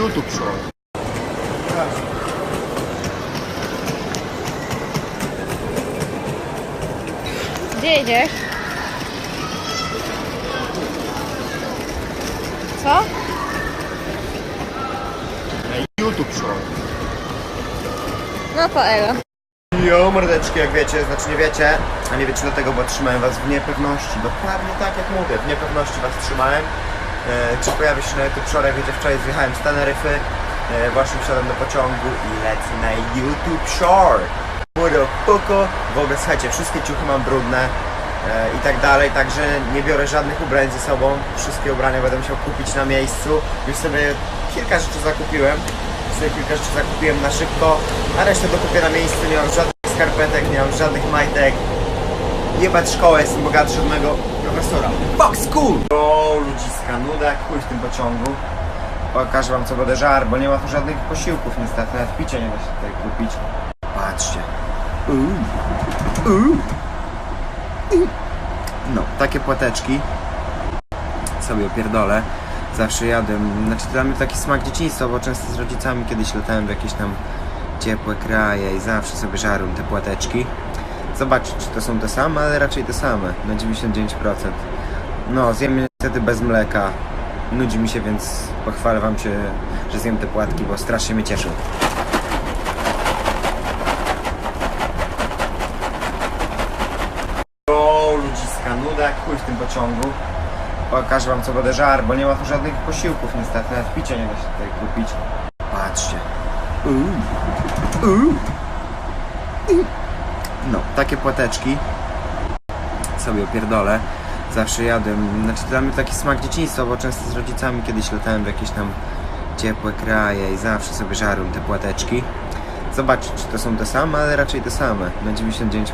YouTube Show. Gdzie jedziesz? Co? YouTube Show. No to elo. Jo, mordeczki, jak wiecie, znaczy nie wiecie, a nie wiecie dlatego, bo trzymałem was w niepewności. Dokładnie tak jak mówię, w niepewności was trzymałem. E, czy pojawi się na YouTube wczoraj, wiecie, wczoraj zjechałem z Teneryfy, e, właśnie wsiadłem do pociągu i lecę na YouTube Shore. Puko, w ogóle słuchajcie, wszystkie ciuchy mam brudne e, i tak dalej, także nie biorę żadnych ubrań ze sobą. Wszystkie ubrania będę musiał kupić na miejscu. Już sobie kilka rzeczy zakupiłem sobie kilka rzeczy zakupiłem na szybko, a resztę dokupię na miejscu, nie mam żadnych skarpetek, nie mam żadnych majtek. Jebać szkołę, jestem bogatszy od mojego profesora. Fuck school! Ludziska, nuda jak chuj w tym pociągu. Pokażę wam co będę żar, bo nie ma tu żadnych posiłków niestety, nawet picia nie da się tutaj kupić. Patrzcie. Uuu. Uuu. No, takie płateczki sobie opierdolę. Zawsze jadłem. Znaczy dla mnie taki smak dzieciństwa, bo często z rodzicami kiedyś latałem w jakieś tam ciepłe kraje i zawsze sobie żarłem te płateczki. Zobaczyć, czy to są te same, ale raczej te same, na 99%. No, zjem je niestety bez mleka. Nudzi mi się, więc pochwalę wam się, że zjem te płatki, bo strasznie mnie cieszą. O, ludziska, nuda jak chuj w tym pociągu. Pokażę wam co będę żar, bo nie ma tu żadnych posiłków niestety, nawet picia nie da się tutaj kupić. Patrzcie. Uuu. Uuu. Uuu. No, takie płateczki sobie opierdolę. Zawsze jadłem. Znaczy dla mnie taki smak dzieciństwa, bo często z rodzicami kiedyś latałem w jakieś tam ciepłe kraje i zawsze sobie żarłem te płateczki. Zobaczyć, czy to są te same, ale raczej te same, na 99%.